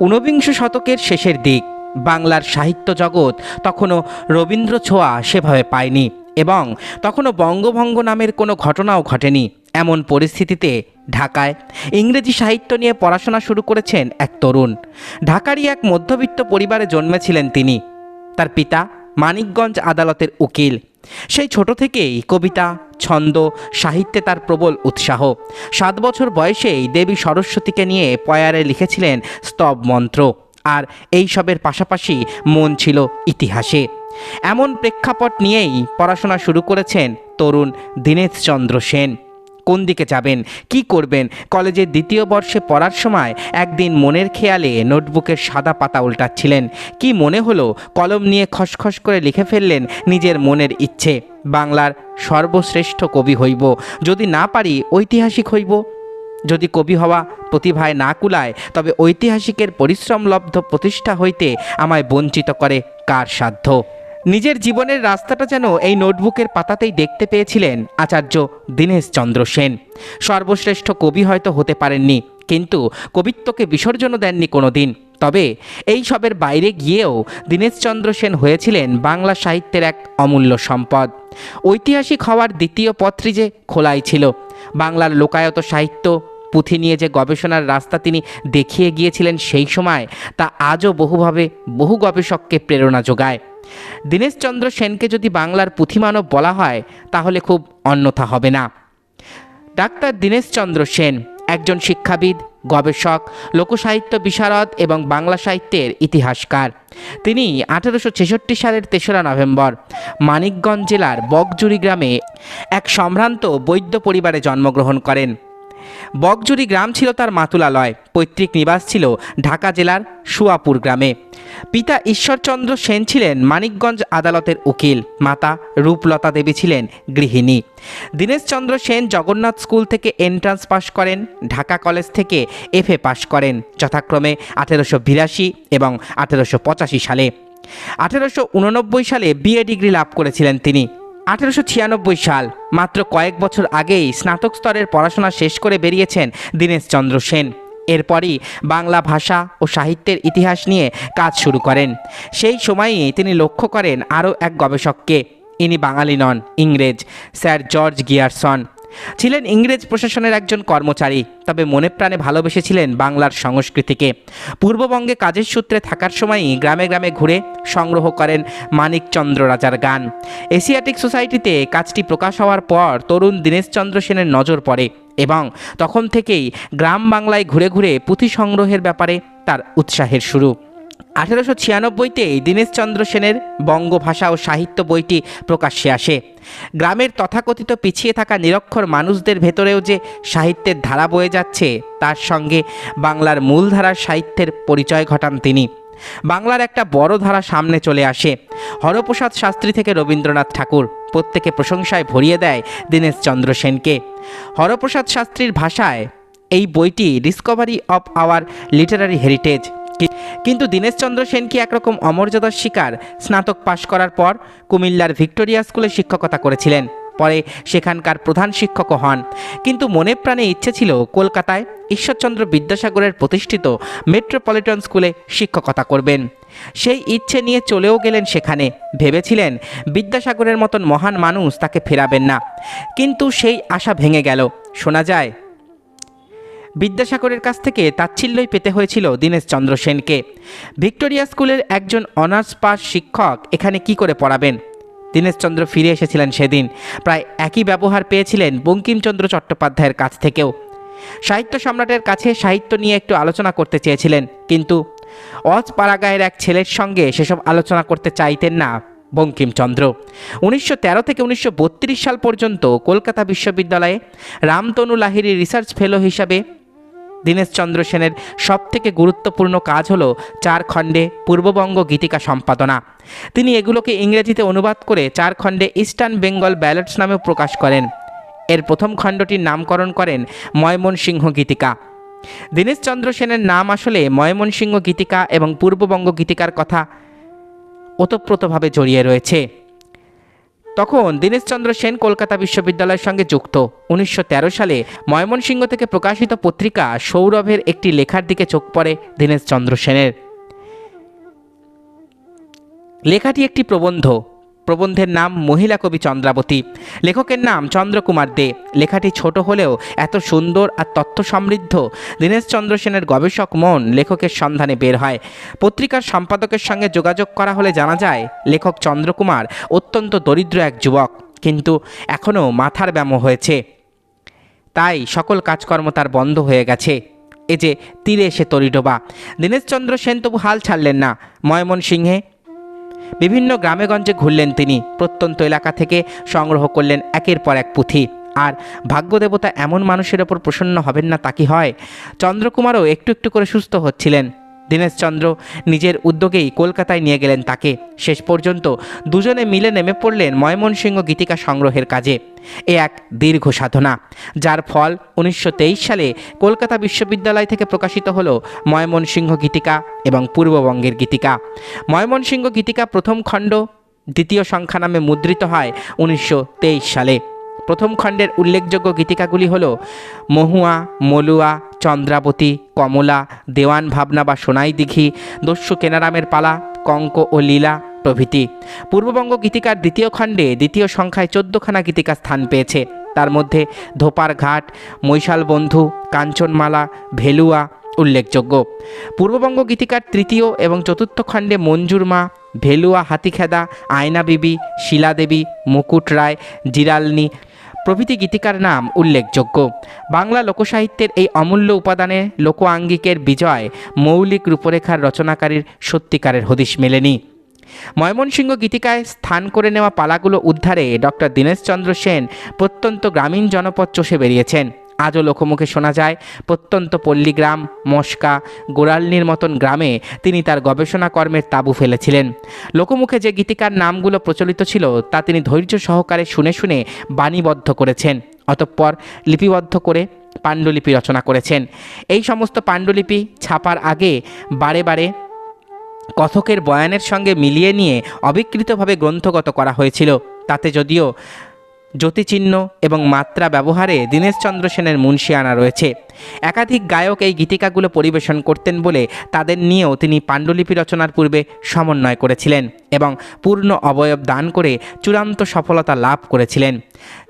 ঊনবিংশ শতকের শেষের দিক, বাংলার সাহিত্য জগৎ তখনও রবীন্দ্র ছোঁয়া সেভাবে পায়নি এবং তখনও বঙ্গভঙ্গ নামের কোনো ঘটনাও ঘটেনি। এমন পরিস্থিতিতে ঢাকায় ইংরেজি সাহিত্য নিয়ে পড়াশোনা শুরু করেছেন এক তরুণ। ঢাকারই এক মধ্যবিত্ত পরিবারে জন্মেছিলেন তিনি। তার পিতা মানিকগঞ্জ আদালতের উকিল। সেই ছোট থেকেই কবিতা, ছন্দ, সাহিত্যে তার প্রবল উৎসাহ। সাত বছর বয়সেই দেবী সরস্বতীকে নিয়ে পয়ারে লিখেছিলেন স্তব মন্ত্র। আর এই সবের পাশাপাশি মন ছিল ইতিহাসে। এমন প্রেক্ষাপট নিয়েই পড়াশোনা শুরু করেছেন তরুণ দীনেশচন্দ্র সেন। কোন দিকে যাবেন, কি করবেন? কলেজের দ্বিতীয় বর্ষে পড়ার সময় একদিন মনের খেয়ালে নোটবুকের সাদা পাতা উল্টাচ্ছিলেন। কি মনে হলো? কলম নিয়ে খসখস করে লিখে ফেললেন নিজের মনের ইচ্ছে। বাংলার সর্বশ্রেষ্ঠ কবি হইব। যদি না পারি, ঐতিহাসিক হইব। যদি কবি হওয়া প্রতিভায় না কুলায়, তবে ঐতিহাসিকের পরিশ্রমলব্ধ প্রতিষ্ঠা হইতে আমায় বঞ্চিত করে কার সাধ্য? নিজের জীবনের রাস্তাটা যেন এই নোটবুকের পাতাতেই দেখতে পেয়েছিলেন আচার্য দীনেশ চন্দ্র সেন। সর্বশ্রেষ্ঠ কবি হয়তো হতে পারেননি, কিন্তু কবিত্বকে বিসর্জনও দেননি কোনো দিন তবে এই সবের বাইরে গিয়েও দীনেশচন্দ্র সেন হয়েছিলেন বাংলা সাহিত্যের এক অমূল্য সম্পদ। ঐতিহাসিক হওয়ার দ্বিতীয় পত্রী যে খোলাই ছিল। বাংলার লোকায়ত সাহিত্য, পুঁথি নিয়ে যে গবেষণার রাস্তা তিনি দেখিয়ে গিয়েছিলেন সেই সময়, তা আজও বহুভাবে বহু গবেষককে প্রেরণা যোগায়। দীনেশচন্দ্র সেনকে যদি বাংলার পুঁথিমানব বলা হয়, তাহলে খুব অন্যথা হবে না। ডাক্তার দীনেশচন্দ্র সেন একজন শিক্ষাবিদ, গবেষক, লোকসাহিত্য বিশারদ এবং বাংলা সাহিত্যের ইতিহাসকার। তিনি আঠেরোশো ছেষট্টি সালের তেসরা নভেম্বর মানিকগঞ্জ জেলার বকজুরি গ্রামে এক সম্ভ্রান্ত বৈদ্য পরিবারে জন্মগ্রহণ করেন। বকজুরি গ্রাম ছিল তার মাতুলালয়। পৈতৃক নিবাস ছিল ঢাকা জেলার সুয়াপুর গ্রামে। পিতা ঈশ্বরচন্দ্র সেন ছিলেন মানিকগঞ্জ আদালতের উকিল। মাতা রূপলতা দেবী ছিলেন গৃহিণী। দীনেশচন্দ্র সেন জগন্নাথ স্কুল থেকে এন্ট্রান্স পাশ করেন, ঢাকা কলেজ থেকে এফএ পাশ করেন। যথাক্রমে আঠেরোশো বিরাশি এবং আঠেরোশো পঁচাশি সালে। আঠেরোশো উননব্বই সালে বিএ ডিগ্রি লাভ করেছিলেন তিনি। আঠেরোশো ছিয়ানব্বই সাল, মাত্র কয়েক বছর আগেই স্নাতক স্তরের পড়াশোনা শেষ করে বেরিয়েছেন দীনেশচন্দ্র সেন। এরপরই বাংলা ভাষা ও সাহিত্যের ইতিহাস নিয়ে কাজ শুরু করেন। সেই সময়েই তিনি লক্ষ্য করেন আরও এক গবেষককে। ইনি বাঙালি নন, ইংরেজ, স্যার জর্জ গিয়ারসন। ছিলেন ইংরেজ প্রশাসনের একজন কর্মচারী, তবে মনে প্রাণে ভালোবেসেছিলেন বাংলার সংস্কৃতিকে। পূর্ববঙ্গে কাজের সূত্রে থাকার সময়ই গ্রামে গ্রামে ঘুরে সংগ্রহ করেন মানিকচন্দ্র রাজার গান। এশিয়াটিক সোসাইটিতে কাজটি প্রকাশ হওয়ার পর তরুণ দীনেশচন্দ্র সেনের নজর পড়ে এবং তখন থেকেই গ্রাম বাংলায় ঘুরে ঘুরে পুঁথি সংগ্রহের ব্যাপারে তার উৎসাহের শুরু। আঠেরোশো ছিয়ানব্বইতেই দীনেশচন্দ্র সেনের বঙ্গভাষা ও সাহিত্য বইটি প্রকাশ্যে আসে। গ্রামের তথাকথিত পিছিয়ে থাকা নিরক্ষর মানুষদের ভেতরেও যে সাহিত্যের ধারা বয়ে যাচ্ছে, তার সঙ্গে বাংলার মূলধারার সাহিত্যের পরিচয় ঘটান তিনি। বাংলার একটা বড় ধারা সামনে চলে আসে। হরপ্রসাদ শাস্ত্রী থেকে রবীন্দ্রনাথ ঠাকুর প্রত্যেকে প্রশংসায় ভরিয়ে দেয় দীনেশচন্দ্র সেনকে। হরপ্রসাদ শাস্ত্রীর ভাষায় এই বইটি discovery of our literary heritage কিন্তু দীনেশচন্দ্র সেন কি একরকম অমর্যাদার শিকার? স্নাতক পাশ করার পর কুমিল্লার ভিক্টোরিয়া স্কুলে শিক্ষকতা করেছিলেন। পরে সেখানকার প্রধান শিক্ষকও হন। কিন্তু মনে প্রাণে ইচ্ছে ছিল কলকাতায় ঈশ্বরচন্দ্র বিদ্যাসাগরের প্রতিষ্ঠিত মেট্রোপলিটন স্কুলে শিক্ষকতা করবেন। সেই ইচ্ছে নিয়ে চলেও গেলেন সেখানে। ভেবেছিলেন বিদ্যাসাগরের মতন মহান মানুষ তাকে ফেরাবেন না। কিন্তু সেই আশা ভেঙে গেল। শোনা যায় বিদ্যাসাগরের কাছ থেকে তাচ্ছিল্যই পেতে হয়েছিল দীনেশচন্দ্র সেনকে। ভিক্টোরিয়া স্কুলের একজন অনার্স পাস শিক্ষক এখানে কি করে পড়াবেন? দীনেশচন্দ্র ফিরে এসেছিলেন সেদিন। প্রায় একই ব্যবহার পেয়েছিলেন বঙ্কিমচন্দ্র চট্টোপাধ্যায়ের কাছ থেকেও। সাহিত্য সম্রাটের কাছে সাহিত্য নিয়ে একটু আলোচনা করতে চেয়েছিলেন, কিন্তু অজ পাড়াগায়ের এক ছেলের সঙ্গে সেসব আলোচনা করতে চাইতেন না বঙ্কিমচন্দ্র। উনিশশো তেরো থেকে উনিশশো বত্রিশ সাল পর্যন্ত কলকাতা বিশ্ববিদ্যালয়ে রামতনু লাহিড়ী রিসার্চ ফেলো হিসাবে দীনেশচন্দ্র সেনের সবথেকে গুরুত্বপূর্ণ কাজ হলো চার খণ্ডে পূর্ববঙ্গ গীতিকা সম্পাদনা। তিনি এগুলোকে ইংরেজিতে অনুবাদ করে চার খণ্ডে ইস্টার্ন বেঙ্গল ব্যালটস নামেও প্রকাশ করেন। এর প্রথম খণ্ডটির নামকরণ করেন ময়মনসিংহ গীতিকা। দীনেশচন্দ্র সেনের নাম আসলে ময়মনসিংহ গীতিকা এবং পূর্ববঙ্গ গীতিকার কথা ওতপ্রোতভাবে জড়িয়ে রয়েছে। তখন দীনেশচন্দ্র সেন কলকাতা বিশ্ববিদ্যালয়ের সঙ্গে যুক্ত। উনিশশো তেরো সালে ময়মনসিংহ থেকে প্রকাশিত পত্রিকা সৌরভের একটি লেখার দিকে চোখ পড়ে দীনেশচন্দ্র সেনের। লেখাটি একটি প্রবন্ধ। প্রবন্ধের নাম মহিলা কবি চন্দ্রাবতী। লেখকের নাম চন্দ্রকুমার দে। লেখাটি ছোট হলেও এত সুন্দর আর তথ্য সমৃদ্ধ দীনেশচন্দ্র সেনের গবেষক মন লেখকের সন্ধানে বের হয়। পত্রিকার সম্পাদকের সঙ্গে যোগাযোগ করা হলে জানা যায়, লেখক চন্দ্রকুমার অত্যন্ত দরিদ্র এক যুবক, কিন্তু এখনও মাথার ব্যামো হয়েছে। তাই সকল কাজকর্ম তার বন্ধ হয়ে গেছে। এ যে তীরে এসে তরিডোবা। দীনেশচন্দ্র সেন তবু হাল ছাড়লেন না। ময়মনসিংহে বিভিন্ন গ্রামেগঞ্জে ঘুরলেন তিনি। প্রত্যন্ত এলাকা থেকে সংগ্রহ করলেন একের পর এক পুঁথি। আর ভাগ্যদেবতা এমন মানুষের ওপর প্রসন্ন হবেন না তা কি হয়? চন্দ্রকুমারও একটু একটু করে সুস্থ হচ্ছিলেন। দীনেশচন্দ্র নিজের উদ্যোগেই কলকাতায় নিয়ে গেলেন তাকে। শেষ পর্যন্ত দুজনে মিলে নেমে পড়লেন ময়মনসিংহ গীতিকা সংগ্রহের কাজে। এ এক দীর্ঘ সাধনা, যার ফল উনিশশো তেইশ সালে কলকাতা বিশ্ববিদ্যালয় থেকে প্রকাশিত হলো ময়মনসিংহ গীতিকা এবং পূর্ববঙ্গের গীতিকা। ময়মনসিংহ গীতিকা প্রথম খণ্ড দ্বিতীয় সংখ্যা নামে মুদ্রিত হয় উনিশশো তেইশ সালে। প্রথম খণ্ডের উল্লেখযোগ্য গীতিকাগুলি হল মহুয়া, মলুয়া, চন্দ্রাবতী, কমলা, দেওয়ান ভাবনা বা সোনাই দিঘি, দস্যু কেনারামের পালা, কঙ্ক ও লীলা প্রভৃতি। পূর্ববঙ্গ গীতিকার দ্বিতীয় খণ্ডে দ্বিতীয় সংখ্যায় চোদ্দখানা গীতিকা স্থান পেয়েছে। তার মধ্যে ধোপার ঘাট, মৈশাল বন্ধু, কাঞ্চনমালা, ভেলুয়া উল্লেখযোগ্য। পূর্ববঙ্গ গীতিকার তৃতীয় এবং চতুর্থ খণ্ডে মঞ্জুর মা, ভেলুয়া হাতিখেদা, আয়না বিবি, শিলাদেবী, মুকুট রায়, জিরালনি প্রভৃতি গীতিকার নাম উল্লেখযোগ্য। বাংলা লোকসাহিত্যের এই অমূল্য উপাদানে লোক আঙ্গিকের বিজয় মৌলিক রূপরেখার রচনাকারীর সত্যিকারের হদিশ মেলেনি। ময়মনসিংহ গীতিকায় স্থান করে নেওয়া পালাগুলো উদ্ধারে ডক্টর দীনেশচন্দ্র সেন প্রত্যন্ত গ্রামীণ জনপদ চষে বেরিয়েছেন। আজও লোকমুখে শোনা যায়, প্রত্যন্ত পল্লীগ্রাম, মস্কা, গোড়ালনির মতন গ্রামে তিনি তার গবেষণা কর্মের তাঁবু ফেলেছিলেন। লোকমুখে যে গীতিকার নামগুলো প্রচলিত ছিল, তা তিনি ধৈর্য সহকারে শুনে শুনে বাণীবদ্ধ করেছেন। অতঃপর লিপিবদ্ধ করে পাণ্ডুলিপি রচনা করেছেন। এই সমস্ত পাণ্ডুলিপি ছাপার আগে বারে বারে কথকের বয়ানের সঙ্গে মিলিয়ে নিয়ে অবিকৃতভাবে গ্রন্থগত করা হয়েছিল। তাতে যদিও জ্যোতিচিহ্ন এবং মাত্রা ব্যবহারে দীনেশচন্দ্র সেনের মুন্সিয়ানা রয়েছে। একাধিক গায়ক এই গীতিকাগুলো পরিবেশন করতেন বলে তাদের নিয়েও তিনি পাণ্ডুলিপি রচনার পূর্বে সমন্বয় করেছিলেন এবং পূর্ণ অবয়ব দান করে চূড়ান্ত সফলতা লাভ করেছিলেন।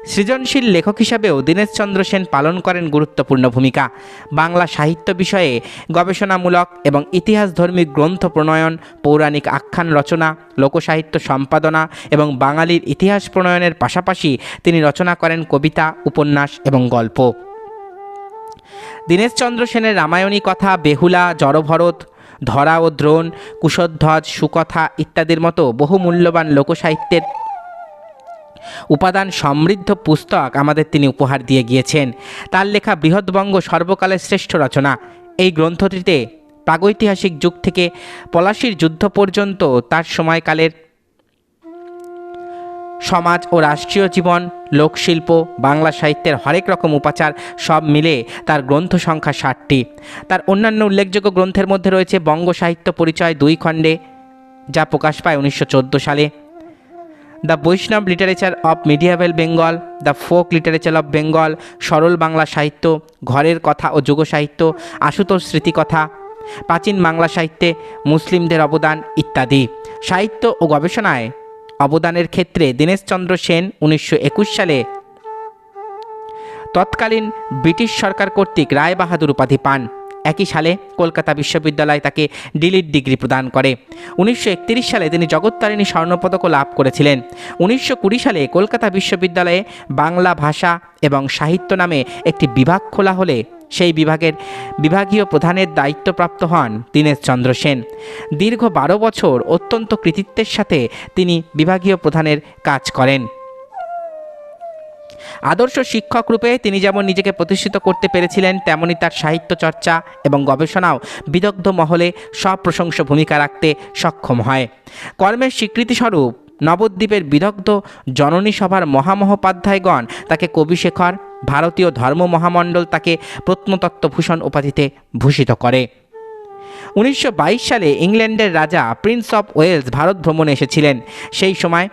সৃজনশীল লেখক হিসাবেও দীনেশচন্দ্র সেন পালন করেন গুরুত্বপূর্ণ ভূমিকা। বাংলা সাহিত্য বিষয়ে গবেষণামূলক এবং ইতিহাসধর্মী গ্রন্থ প্রণয়ন, পৌরাণিক আখ্যান রচনা, লোকসাহিত্য সম্পাদনা এবং বাঙালির ইতিহাস প্রণয়নের পাশাপাশি তিনি রচনা করেন কবিতা, উপন্যাস এবং গল্প। দীনেশচন্দ্র সেনের রামায়ণী কথা, বেহুলা, জড়ভরত, ধরা ও দ্রোণ, কুশধ্বজ, সুকথা ইত্যাদির মতো বহু মূল্যবান লোকসাহিত্যের উপাদান সমৃদ্ধ পুস্তক আমাদের তিনি উপহার দিয়ে গিয়েছেন। তার লেখা বৃহৎবঙ্গ সর্বকালের শ্রেষ্ঠ রচনা। এই গ্রন্থটিতে প্রাগৈতিহাসিক যুগ থেকে পলাশির যুদ্ধ পর্যন্ত তার সময়কালের সমাজ ও রাষ্ট্রীয় জীবন, লোকশিল্প, বাংলা সাহিত্যের হরেক রকম উপাচার সব মিলে তার গ্রন্থ সংখ্যা ষাটটি। তার অন্যান্য উল্লেখযোগ্য গ্রন্থের মধ্যে রয়েছে বঙ্গ সাহিত্য পরিচয় দুই খণ্ডে, যা প্রকাশ পায় উনিশশো চোদ্দ সালে। The Vaishnava literature of medieval Bengal, the folk literature of Bengal, সরল বাংলা সাহিত্য, ঘরের কথা ও যুগ সাহিত্য, আশুতোষ স্মৃতিকথা, প্রাচীন বাংলা সাহিত্যে মুসলিমদের অবদান ইত্যাদি। সাহিত্য ও গবেষণায় অবদানের ক্ষেত্রে দীনেশচন্দ্র সেন উনিশশো একুশ সালে তৎকালীন ব্রিটিশ সরকার কর্তৃক রায় বাহাদুর উপাধি পান। একই সালে কলকাতা বিশ্ববিদ্যালয় তাকে ডিলিট ডিগ্রি প্রদান করে। উনিশশো একত্রিশ সালে তিনি জগত্তারিণী স্বর্ণপদকও লাভ করেছিলেন। উনিশশো কুড়ি সালে কলকাতা বিশ্ববিদ্যালয়ে বাংলা ভাষা এবং সাহিত্য নামে একটি বিভাগ খোলা হলে সেই বিভাগের বিভাগীয় প্রধানের দায়িত্বপ্রাপ্ত হন দীনেশচন্দ্র সেন। দীর্ঘ বারো বছর অত্যন্ত কৃতিত্বের সাথে তিনি বিভাগীয় প্রধানের কাজ করেন। আদর্শ শিক্ষক রূপে তিনি যেমন নিজেকে প্রতিষ্ঠিত করতে পেরেছিলেন, তেমনি তার সাহিত্য চর্চা এবং গবেষণাও বিদগ্ধ মহলে সপ্রশংস ভূমিকা রাখতে সক্ষম হয়। কর্মের স্বীকৃতিস্বরূপ নবদ্বীপের বিদগ্ধ জননী সভার মহামহোপাধ্যায়গণ তাকে কবিশেখর ভারতীয় ধর্ম মহামণ্ডল তাকে প্রত্নতত্ত্বভূষণ উপাধিতে ভূষিত করে। উনিশশো বাইশ সালে ইংল্যান্ডের রাজা প্রিন্স অফ ওয়েলস ভারত ভ্রমণে এসেছিলেন। সেই সময়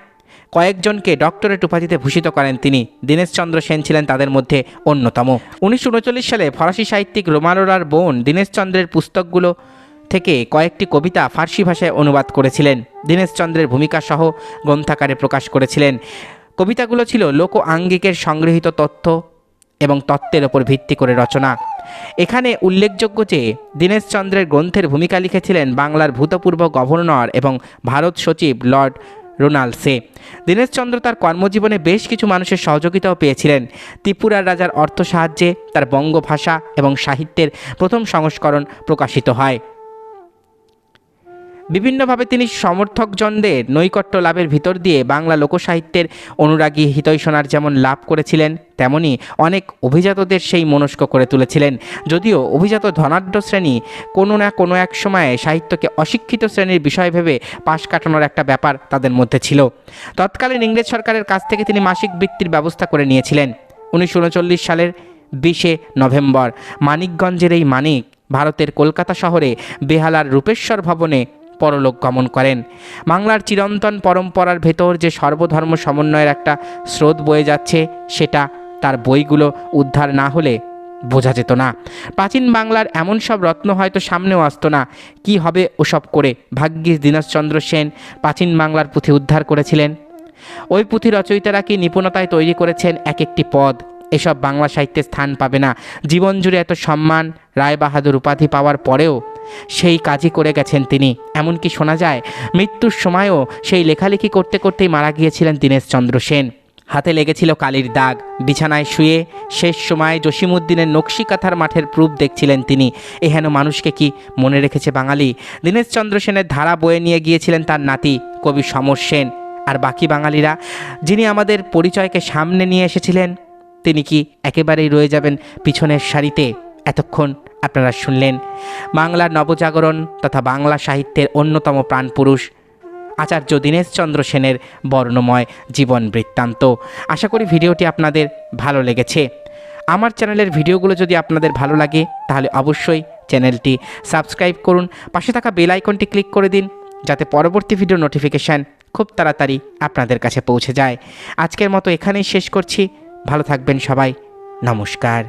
কয়েকজনকে ডক্টরেট উপাধিতে ভূষিত করেন তিনি। দীনেশচন্দ্র সেন ছিলেন তাদের মধ্যে অন্যতম। উনিশশো উনচল্লিশ সালে ফরাসি সাহিত্যিক রোমানোরার বোন দীনেশচন্দ্রের পুস্তকগুলো থেকে কয়েকটি কবিতা ফার্সি ভাষায় অনুবাদ করেছিলেন। দীনেশচন্দ্রের ভূমিকা সহ গ্রন্থাকারে প্রকাশ করেছিলেন। কবিতাগুলো ছিল লোক আঙ্গিকের সংগৃহীত তথ্য এবং তত্ত্বের ওপর ভিত্তি করে রচনা। এখানে উল্লেখযোগ্য যে, দীনেশচন্দ্রের গ্রন্থের ভূমিকা লিখেছিলেন বাংলার ভূতপূর্ব গভর্নর এবং ভারত সচিব লর্ড রোনাল্ডসে দীনেশচন্দ্র তার কর্মজীবনে বেশ কিছু মানুষের সহযোগিতাও পেয়েছিলেন। ত্রিপুরার রাজার অর্থ সাহায্যে তার বঙ্গ ভাষা এবং সাহিত্যের প্রথম সংস্করণ প্রকাশিত হয়। বিভিন্নভাবে তিনি সমর্থকজনদের নৈকট্য লাভের ভিতর দিয়ে বাংলা লোকসাহিত্যের অনুরাগী হিতৈষণার যেমন লাভ করেছিলেন, তেমনি অনেক অভিজাতদের সেই মনস্ক করে তুলেছিলেন। যদিও অভিজাত ধনাঢ্য শ্রেণি কোনো না কোনো এক সময়ে সাহিত্যকে অশিক্ষিত শ্রেণির বিষয় ভেবে পাশ কাটানোর একটা ব্যাপার তাদের মধ্যে ছিল। তৎকালীন ইংরেজ সরকারের কাছ থেকে তিনি মাসিক বৃত্তির ব্যবস্থা করে নিয়েছিলেন। উনিশশো উনচল্লিশ সালের বিশে নভেম্বর, মানিকগঞ্জের এই মানিক, ভারতের কলকাতা শহরে বেহালার রূপেশ্বর ভবনে পরলোক গমন করেন। বাংলার চিরন্তন পরম্পরার ভেতর যে সর্বধর্ম সমন্বয়ের একটা স্রোত বয়ে যাচ্ছে, সেটা তার বইগুলো উদ্ধার না হলে বোঝা যেত না। প্রাচীন বাংলার এমন সব রত্ন হয়তো সামনেও আসতো না। কি হবে ওসব করে ভাগ্যিস দীনেশচন্দ্র সেন প্রাচীন বাংলার পুঁথি উদ্ধার করেছিলেন? ওই পুঁথি রচয়িতারা কি নিপুণতায় তৈরি করেছেন এক একটি পদ? এসব বাংলা সাহিত্যে স্থান পাবে না। জীবন জুড়ে এত সম্মান রায় বাহাদুর উপাধি পাওয়ার পরেও সেই কাজই করে গেছেন তিনি। এমনকি শোনা যায়, মৃত্যুর সময়ও সেই লেখালেখি করতে করতেই মারা গিয়েছিলেন দীনেশচন্দ্র সেন। হাতে লেগেছিল কালির দাগ। বিছানায় শুয়ে শেষ সময় জসিমুদ্দিনের নকশিকাথার মাঠের প্রূপ দেখছিলেন তিনি। এহেন মানুষকে কি মনে রেখেছে বাঙালি? দীনেশচন্দ্র সেনের ধারা বয়ে নিয়ে গিয়েছিলেন তার নাতি, কবি সমর সেন। আর বাকি বাঙালিরা, যিনি আমাদের পরিচয়কে সামনে নিয়ে এসেছিলেন, তিনি কি একেবারেই রয়ে যাবেন পিছনের সারিতে? এতক্ষণ আপনারা শুনলেন বাংলার নবজাগরণ তথা বাংলা সাহিত্যের অন্যতম প্রাণপুরুষ আচার্য দীনেশচন্দ্র সেনের বর্ণময় জীবন বৃত্তান্ত। আশা করি ভিডিওটি আপনাদের ভালো লেগেছে। আমার চ্যানেলের ভিডিওগুলো যদি আপনাদের ভালো লাগে, তাহলে অবশ্যই চ্যানেলটি সাবস্ক্রাইব করুন, পাশে থাকা বেল আইকনটি ক্লিক করে দিন, যাতে পরবর্তী ভিডিও নোটিফিকেশান খুব তাড়াতাড়ি আপনাদের কাছে পৌঁছে যায়। আজকের মতো এখানেই শেষ করছি। ভালো থাকবেন সবাই। নমস্কার।